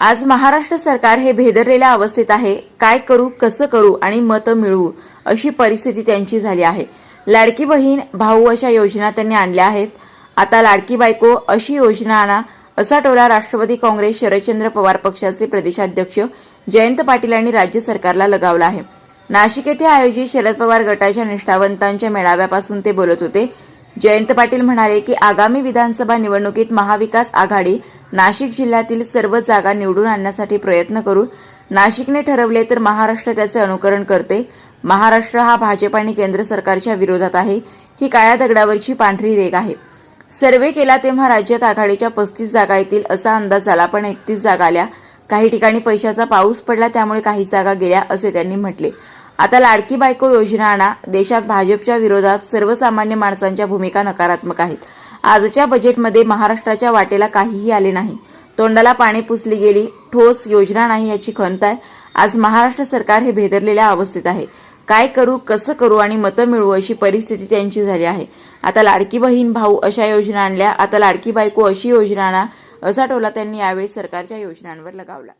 आज महाराष्ट्र सरकार हे भेदरलेल्या अवस्थेत आहे. काय करू कसं करू आणि मतं मिळवू अशी परिस्थिती त्यांची झाली आहे. लाडकी बहीण भाऊ अशा योजना त्यांनी आणल्या आहेत. आता लाडकी बायको अशी योजना आणा असा टोला राष्ट्रवादी काँग्रेस शरदचंद्र पवार पक्षाचे प्रदेशाध्यक्ष जयंत पाटील यांनी राज्य सरकारला लगावला आहे. नाशिक येथे आयोजित शरद पवार गटाच्या निष्ठावंतांच्या मेळाव्यापासून ते बोलत होते. जयंत पाटील म्हणाले की आगामी विधानसभा निवडणुकीत महाविकास आघाडी नाशिक जिल्ह्यातील सर्व जागा निवडून आणण्यासाठी प्रयत्न करू नाशिकने ठरवले तर महाराष्ट्र त्याचे अनुकरण करते. महाराष्ट्र हा भाजप आणि केंद्र सरकारच्या विरोधात आहे. ही काळ्या दगडावरची पांढरी रेग आहे. सर्वे केला तेव्हा राज्यात आघाडीच्या पस्तीस जागा येतील असा अंदाज आला पण एकतीस जागा आल्या. काही ठिकाणी पैशाचा पाऊस पडला त्यामुळे काही जागा गेल्या असे त्यांनी म्हटले. आता लाडकी बायको योजना आणा. देशात भाजपच्या विरोधात सर्वसामान्य माणसांच्या भूमिका नकारात्मक आहेत. आजच्या बजेटमध्ये महाराष्ट्राच्या वाटेला काहीही आले नाही. तोंडाला पाणी पुसली गेली. ठोस योजना नाही याची खंत आहे. आज महाराष्ट्र सरकार हे भेदरलेल्या अवस्थेत आहे. काय करू कसं करू आणि मतं मिळवू अशी परिस्थिती त्यांची झाली आहे. आता लाडकी बहीण भाऊ अशा योजना आणल्या. आता लाडकी बायको अशी योजना आणा असा टोला त्यांनी यावेळी सरकारच्या योजनांवर लगावला.